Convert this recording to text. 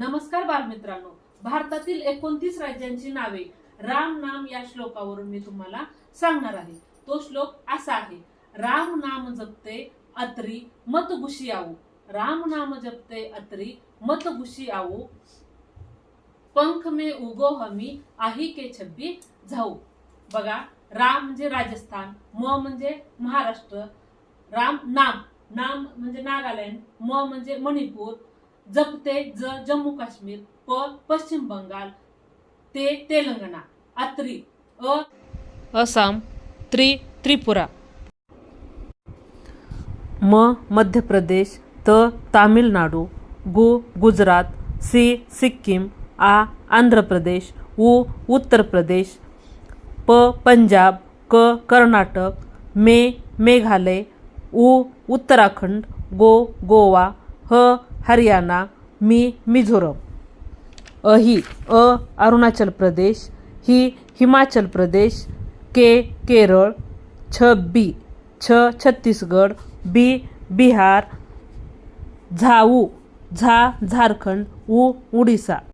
नमस्कार बालमित्रांनो. भारतातील एकोणतीस राज्यांची नावे राम नाम या श्लोकावरून मी तुम्हाला सांगणार आहे. तो श्लोक असा आहे. राम नाम जपते अत्री मत गुशी आऊ. राम नाम जपते अत्री मत गुशी आऊ. पंख मे उगो हमी आही के छब्बी जाऊ बघा राम म्हणजे राजस्थान म म्हणजे महाराष्ट्र राम नाम. नाम म्हणजे नागालँड म म्हणजे मणिपूर जपते ज जम्मू काश्मीर प पश्चिम बंगाल ते तेलंगणा अत्री अ. आसाम त्रि त्रिपुरा. म मध्य प्रदेश त तामिळनाडू गु गुजरात सी सिक्कीम आ आंध्र प्रदेश उ उत्तर प्रदेश प पंजाब क कर्नाटक मे मेघालय उ उत्तराखंड गो गोवा ह हरियाणा मी मिझोरम. अही अ अरुणाचल प्रदेश ही हिमाचल प्रदेश के केरळ छ बी छ छत्तीसगड बी बिहार झाऊ झा झारखंड उ उडिसा.